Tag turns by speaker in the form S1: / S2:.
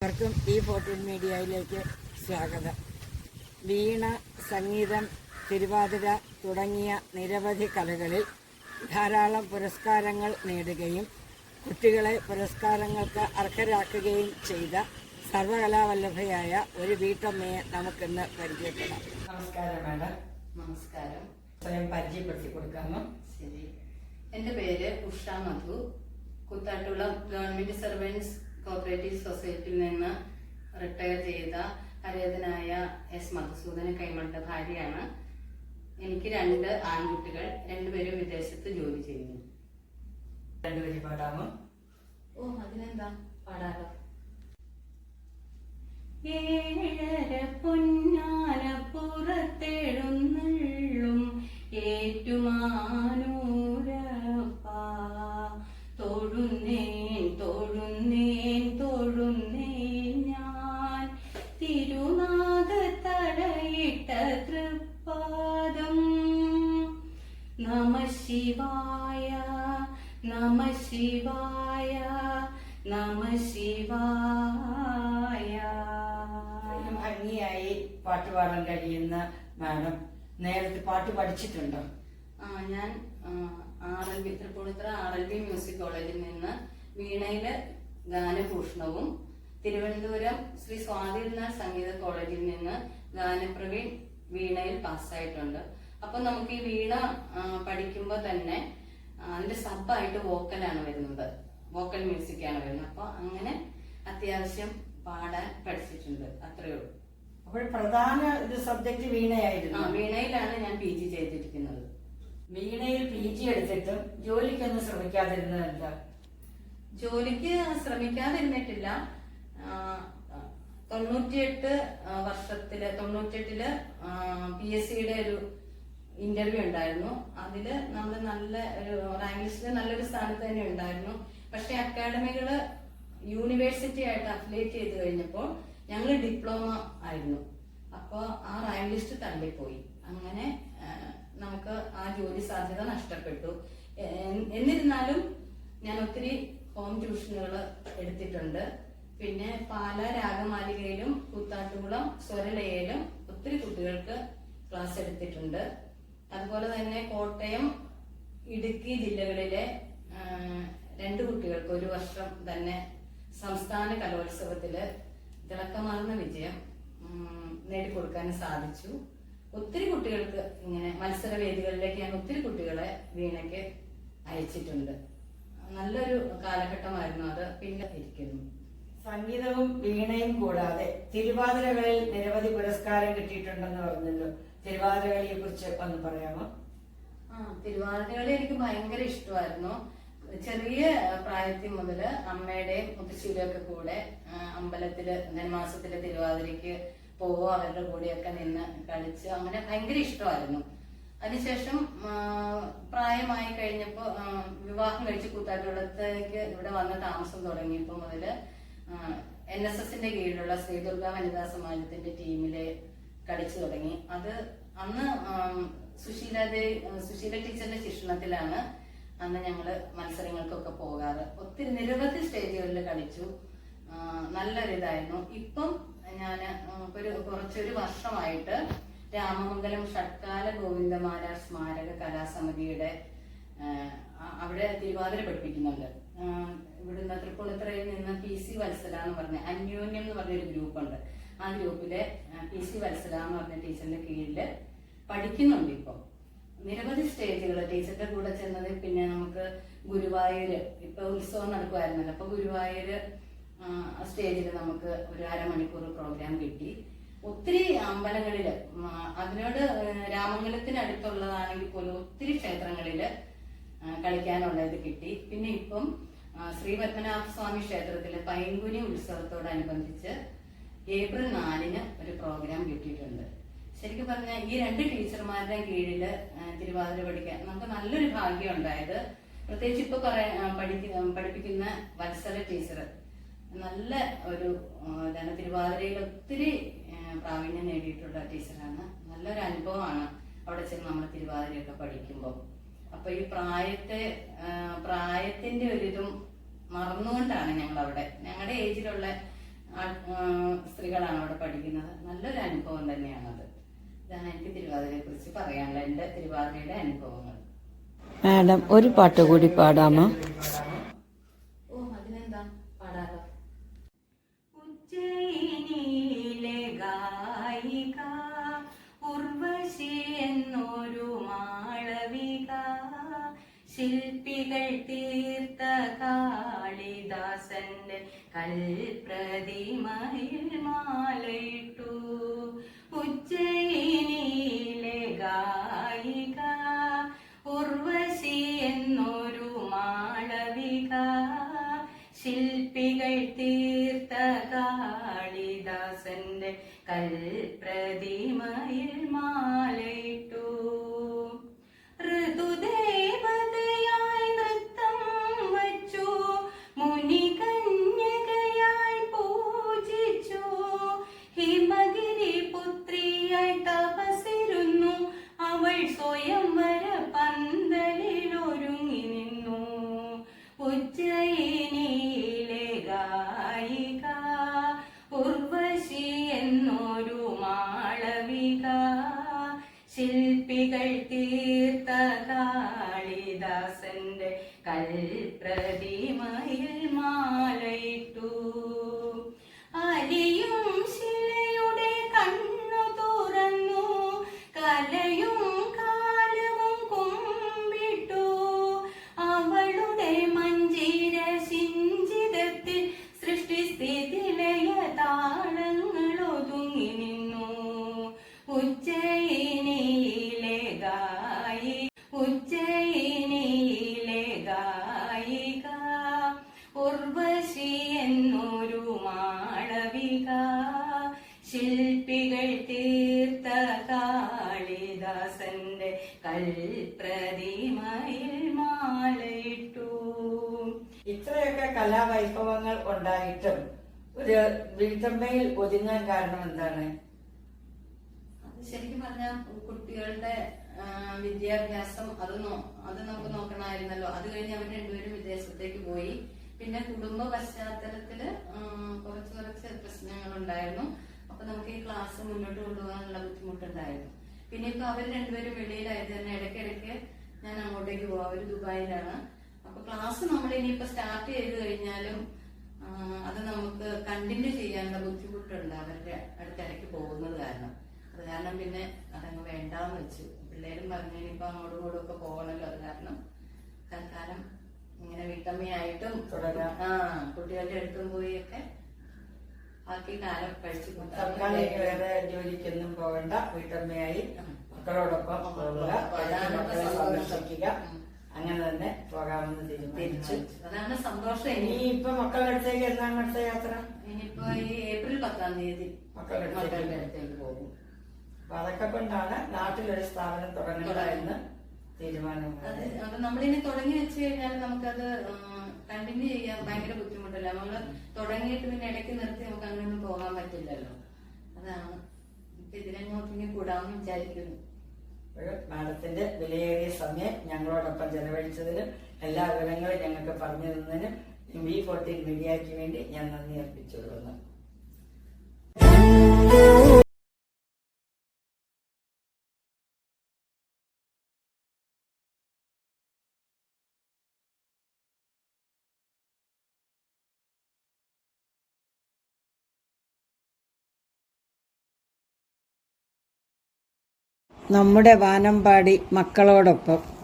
S1: എല്ലാവർക്കും ഈ ഫോർട്ടീൻ മീഡിയയിലേക്ക് സ്വാഗതം. വീണ സംഗീതം തിരുവാതിര തുടങ്ങിയ നിരവധി കലകളിൽ ധാരാളം പുരസ്കാരങ്ങൾ നേടുകയും കുട്ടികളെ പുരസ്കാരങ്ങൾക്ക് അർഹരാക്കുകയും ചെയ്ത സർവകലാവല്ലഭയായ ഒരു വീട്ടമ്മയെ നമുക്കിന്ന് പരിചയപ്പെടാം. നമസ്കാരം മാഡം.
S2: നമസ്കാരം.
S1: സ്വയം പരിചയപ്പെടുത്തി കൊടുക്കാമോ?
S2: ശരി. എന്റെ പേര് ഉഷ മധു. കുത്താട്ടുള്ള ഗവൺമെന്റ് സർവൻസ് കോപ്പറേറ്റീവ് സൊസൈറ്റിയിൽ നിന്ന് റിട്ടയർ ചെയ്ത പരേതനായ എസ് മധുസൂദന കൈമളുടെ ഭാര്യയാണ്. എനിക്ക് രണ്ട് ആൺകുട്ടികൾ രണ്ടുപേരും വിദേശത്ത് ജോലി ചെയ്യുന്നു.
S1: രണ്ടുപേരും പാടാമോ?
S2: ഓ അതിനെന്താ? പാടാലോ. ഏഴര പൊന്നാന പുറത്തെഴുന്നള്ളും. ശിവായ നമ ശിവായ നമ ശിവായ.
S1: ഭംഗിയായി പാട്ട് പാടാൻ കഴിയുന്ന മാഡം നേരത്തെ പാട്ട് പഠിച്ചിട്ടുണ്ടോ?
S2: ആ ഞാൻ R L B Thrippunithura R L B music കോളേജിൽ നിന്ന് വീണയിലെ ഗാനഭൂഷണവും തിരുവനന്തപുരം ശ്രീ സ്വാതിരുന്നാൾ സംഗീത കോളേജിൽ നിന്ന് ഗാനപ്രവീൺ വീണയിൽ പാസ്സായിട്ടുണ്ട്. അപ്പൊ നമുക്ക് ഈ വീണ പഠിക്കുമ്പോ പഠിക്കുമ്പോൾ തന്നെ അതിന്റെ സബായിട്ട് വോക്കലാണ് വരുന്നത്. വോക്കൽ മ്യൂസിക് ആണ് വരുന്നത്. അപ്പൊ അങ്ങനെ അത്യാവശ്യം പാടാൻ പഠിച്ചിട്ടുണ്ട്. അത്രയേ ഉള്ളൂ.
S1: അപ്പോൾ പ്രധാന ഒരു സബ്ജക്ട് വീണയായിരുന്നു.
S2: വീണയിലാണ് ഞാൻ പി ജി ചെയ്തിരിക്കുന്നത്.
S1: വീണയിൽ പി ജി എടുത്തിട്ടും ജോലിക്കൊന്നും ശ്രമിക്കാതിരുന്നത് എന്താ
S2: ജോലിക്ക് ശ്രമിക്കാതിരുന്നിട്ടില്ല. തൊണ്ണൂറ്റിയെട്ട് വർഷത്തിൽ തൊണ്ണൂറ്റിയെട്ടിൽ പി എസ് സിയുടെ ഒരു ഇന്റർവ്യൂ ഉണ്ടായിരുന്നു. അതിൽ നമ്മൾ നല്ല ഒരു റാങ്ക് ലിസ്റ്റിൽ നല്ലൊരു സ്ഥാനത്ത് തന്നെ ഉണ്ടായിരുന്നു. പക്ഷെ അക്കാഡമികൾ യൂണിവേഴ്സിറ്റി ആയിട്ട് അഫിലിയേറ്റ് ചെയ്ത് കഴിഞ്ഞപ്പോൾ ഞങ്ങൾ ഡിപ്ലോമ ആയിരുന്നു. അപ്പോൾ ആ റാങ്ക് ലിസ്റ്റ് തള്ളിപ്പോയി. അങ്ങനെ നമുക്ക് ആ ജോലി സാധ്യത നഷ്ടപ്പെട്ടു. എന്നിരുന്നാലും ഞാൻ ഒത്തിരി ഹോം ട്യൂഷനുകൾ എടുത്തിട്ടുണ്ട്. പിന്നെ പാല രാഗമാലികയിലും കൂത്താട്ടുകുളം സ്വരലയയിലും ഒത്തിരി കുട്ടികൾക്ക് ക്ലാസ് എടുത്തിട്ടുണ്ട്. അതുപോലെ തന്നെ കോട്ടയം ഇടുക്കി ജില്ലകളിലെ രണ്ട് കുട്ടികൾക്ക് ഒരു വർഷം തന്നെ സംസ്ഥാന കലോത്സവത്തിൽ തിളക്കമാർന്ന വിജയം നേടിക്കൊടുക്കാൻ സാധിച്ചു. ഒത്തിരി കുട്ടികൾക്ക് ഇങ്ങനെ മത്സര വേദികളിലേക്ക് ഞാൻ ഒത്തിരി കുട്ടികളെ വീണയ്ക്ക് അയച്ചിട്ടുണ്ട്. നല്ലൊരു കാലഘട്ടമായിരുന്നു അത്. പിന്നെ ഇരിക്കുന്നു.
S1: സംഗീതവും വീണയും കൂടാതെ തിരുവാതിരകളിൽ നിരവധി പുരസ്കാരം കിട്ടിയിട്ടുണ്ടെന്ന് പറഞ്ഞല്ലോ. തിരുവാതിരകളിയെ കുറിച്ച് ഒന്ന് പറയാമോ?
S2: ആ തിരുവാതിരകളി എനിക്ക് ഭയങ്കര ഇഷ്ടമായിരുന്നു. ചെറിയ പ്രായത്തിൽ മുതൽ അമ്മയുടെയും മുത്തശ്ശിയുടെയും ഒക്കെ കൂടെ അമ്പലത്തിൽ ധനുമാസത്തിലെ തിരുവാതിരയ്ക്ക് പോവോ അവരുടെ കൂടെയൊക്കെ നിന്ന് കളിച്ച് അങ്ങനെ ഭയങ്കര ഇഷ്ടമായിരുന്നു. അതിനുശേഷം പ്രായമായി കഴിഞ്ഞപ്പോ വിവാഹം കഴിച്ച് കൂത്താട്ടുകുളത്തേക്ക് ഇവിടെ വന്ന് താമസം തുടങ്ങിയപ്പോൾ മുതൽ എൻ എസ് എസിന്റെ കീഴിലുള്ള ശ്രീ ദുർഗ വനിതാ സമാജത്തിന്റെ ടീമിൽ കളിച്ചു തുടങ്ങി. അത് അന്ന് സുശീല സുശീല ടീച്ചറിന്റെ ശിക്ഷണത്തിലാണ് അന്ന് ഞങ്ങൾ മത്സരങ്ങൾക്കൊക്കെ പോകാറ്. ഒത്തിരി നിരവധി സ്റ്റേജുകളിൽ കളിച്ചു നല്ലൊരിതായിരുന്നു. ഇപ്പം ഞാൻ ഒരു കുറച്ചൊരു വർഷമായിട്ട് രാമമംഗലം ഷട്കാല ഗോവിന്ദമാല സ്മാരക കലാസമിതിയുടെ അവിടെ തിരുവാതിര പഠിപ്പിക്കുന്നുണ്ട്. ഇവിടുന്ന് തൃപ്പൂണിത്തറയിൽ നിന്ന് പി സി വത്സല എന്ന് പറഞ്ഞ അന്യോന്യം എന്ന് പറഞ്ഞൊരു ഗ്രൂപ്പുണ്ട്. ആ ഗ്രൂപ്പിലെ പി സി വത്സല എന്ന് പറഞ്ഞ ടീച്ചറിന്റെ കീഴിൽ പഠിക്കുന്നുണ്ട് ഇപ്പോ. നിരവധി സ്റ്റേജുകൾ ടീച്ചറിന്റെ കൂടെ ചെന്നത് പിന്നെ നമുക്ക് ഗുരുവായൂര്. ഇപ്പൊ ഉത്സവം നടക്കുമായിരുന്നല്ലോ അപ്പൊ ഗുരുവായൂര് സ്റ്റേജിൽ നമുക്ക് ഒരു അരമണിക്കൂർ പ്രോഗ്രാം കിട്ടി. ഒത്തിരി അമ്പലങ്ങളിൽ അതിനോട് രാമംഗലത്തിനടുത്തുള്ളതാണെങ്കിൽ പോലും ഒത്തിരി ക്ഷേത്രങ്ങളിൽ ആ, കളിക്കാനുള്ളത് കിട്ടി. പിന്നെ ഇപ്പം ശ്രീ പത്മനാഭ സ്വാമി ക്ഷേത്രത്തിലെ പൈങ്കുനി ഉത്സവത്തോടനുബന്ധിച്ച് ഏപ്രിൽ നാലിന് ഒരു പ്രോഗ്രാം കിട്ടിയിട്ടുണ്ട്. ശരിക്കും പറഞ്ഞാൽ ഈ രണ്ട് ടീച്ചർമാരുടെ കീഴിൽ തിരുവാതിര പഠിക്കാൻ നമുക്ക് നല്ലൊരു ഭാഗ്യം ഉണ്ടായത്. പ്രത്യേകിച്ച് ഇപ്പൊ കുറെ പഠിപ്പിക്കുന്ന വത്സല ടീച്ചർ നല്ല ഒരു എന്താണ് തിരുവാതിരയിൽ ഒത്തിരി പ്രാവീണ്യം നേടിയിട്ടുള്ള ടീച്ചറാണ്. നല്ലൊരു അനുഭവമാണ് അവിടെ ചെന്ന് നമ്മൾ തിരുവാതിരയൊക്കെ പഠിക്കുമ്പോൾ അപ്പൊ ഈ പ്രായത്തെ പ്രായത്തിന്റെ ഒരിതും മറന്നുകൊണ്ടാണ് ഞങ്ങൾ അവിടെ ഞങ്ങളുടെ ഏജിലുള്ള സ്ത്രീകളാണ് അവിടെ പഠിക്കുന്നത്. നല്ലൊരു അനുഭവം അത് ഇതാണ് എനിക്ക് തിരുവാതിരയെ കുറിച്ച് പറയാനുള്ള എന്റെ തിരുവാതിരയുടെ അനുഭവങ്ങൾ.
S1: മാഡം ഒരു പാട്ട് കൂടി പാടാമോ?
S2: കാളിദാസന്റെ കൽപ്രതിമയിൽ മാലയിട്ടു ഉജ്ജയിനിയിലെ ഗായിക ഉർവശി എന്നൊരു മാളവിക. ശില്പികൾ തീർത്ത കാളിദാസന്റെ കൽപ്രതിമയിൽ മാലയിട്ടു ശില്പികൾ തീർത്ത കാളിദാസന്റെ കൽപ്രതിമയിൽ
S1: ഇത്രയൊക്കെ കലാവൈഭവങ്ങൾ ഉണ്ടായിട്ടും ഒരു വീട്ടമ്മയിൽ ഒതുങ്ങാൻ കാരണം എന്താണ്?
S2: അത് ശരിക്കും പറഞ്ഞാൽ കുട്ടികളുടെ വിദ്യാഭ്യാസം അത് അത് നമുക്ക് നോക്കണമായിരുന്നല്ലോ. അത് കഴിഞ്ഞ് അവർ രണ്ടുപേരും വിദേശത്തേക്ക് പോയി. പിന്നെ കുടുംബ പശ്ചാത്തലത്തിൽ കുറച്ച് കുറച്ച് പ്രശ്നങ്ങൾ ഉണ്ടായിരുന്നു അപ്പൊ നമുക്ക് ഈ ക്ലാസ് മുന്നോട്ട് കൊണ്ടുപോകാനുള്ള ബുദ്ധിമുട്ടുണ്ടായിരുന്നു. പിന്നെ ഇപ്പൊ അവർ രണ്ടുപേരും വെളിയിലായത് തന്നെ ഇടയ്ക്കിടയ്ക്ക് ഞാൻ അങ്ങോട്ടേക്ക് പോകും അവർ ദുബായിലാണ്. അപ്പൊ ക്ലാസ് നമ്മൾ ഇനിയിപ്പോ സ്റ്റാർട്ട് ചെയ്ത് കഴിഞ്ഞാലും അത് നമുക്ക് കണ്ടിന്യൂ ചെയ്യാനുള്ള ബുദ്ധിമുട്ടുണ്ട് അവരുടെ അടുത്തിടയ്ക്ക് പോകുന്നത് കാരണം. അത് കാരണം പിന്നെ അതങ്ങ് വേണ്ടാന്ന് വെച്ചു. പിള്ളേരും പറഞ്ഞു ഇനിയിപ്പോ അങ്ങോട്ടും ഇങ്ങോട്ടും ഒക്കെ പോകണല്ലോ. അത് കാരണം തൽക്കാലം ഇങ്ങനെ വീട്ടമ്മയായിട്ടും
S1: തുടരാം.
S2: ആ കുട്ടികളുടെ അടുത്തും പോയി ഒക്കെ ബാക്കി കാലം കഴിച്ചു
S1: തൽക്കാലം വേറെ ജോലിക്കൊന്നും പോകണ്ട. വീട്ടമ്മയായി മക്കളോടൊപ്പം സന്ദർശിക്കുക. അങ്ങനെ തന്നെ പോകാമെന്ന് തീരുമാനിച്ചു
S2: തിരിച്ചു അതാണ് സന്തോഷം
S1: ഇനി ഇപ്പൊ മക്കളുടെ അടുത്തേക്ക് എന്നാണ് അടുത്ത യാത്ര?
S2: ഇനിയിപ്പോ ഈ ഏപ്രിൽ പത്താം തീയതി
S1: മക്കളുടെ അടുത്തേക്ക്.
S2: മക്കളുടെ അടുത്തേക്ക് പോകും.
S1: അപ്പൊ അതൊക്കെ കൊണ്ടാണ് നാട്ടിലൊരു സ്ഥാപനം തുടങ്ങുക തീരുമാനം
S2: അപ്പൊ നമ്മളിനി തുടങ്ങി വെച്ച് കഴിഞ്ഞാൽ നമുക്കത് കണ്ടിന്യൂ ചെയ്യാൻ ഭയങ്കര ബുദ്ധിമുട്ടല്ല? നമ്മൾ തുടങ്ങിയിട്ട് പിന്നെ ഇടയ്ക്ക് നിർത്തി നമുക്ക് അങ്ങനെയൊന്നും പോകാൻ പറ്റില്ലല്ലോ. അതാണ്. ഇപ്പൊ ഇതിനങ്ങോട്ട് ഇനി കൂടാമെന്ന് വിചാരിക്കുന്നു.
S1: മാഡത്തിന്റെ വിലയേറിയ സമയം ഞങ്ങളോടൊപ്പം ചെലവഴിച്ചതിനും എല്ലാ വിവരങ്ങളും ഞങ്ങൾക്ക് പറഞ്ഞു തന്നതിനും വി ഫോർട്ടീൻ മീഡിയയ്ക്ക് വേണ്ടി ഞാൻ നന്ദി അർപ്പിച്ചുകൊള്ളുന്നു. നമ്മുടെ വാനമ്പാടി മക്കളോടൊപ്പം.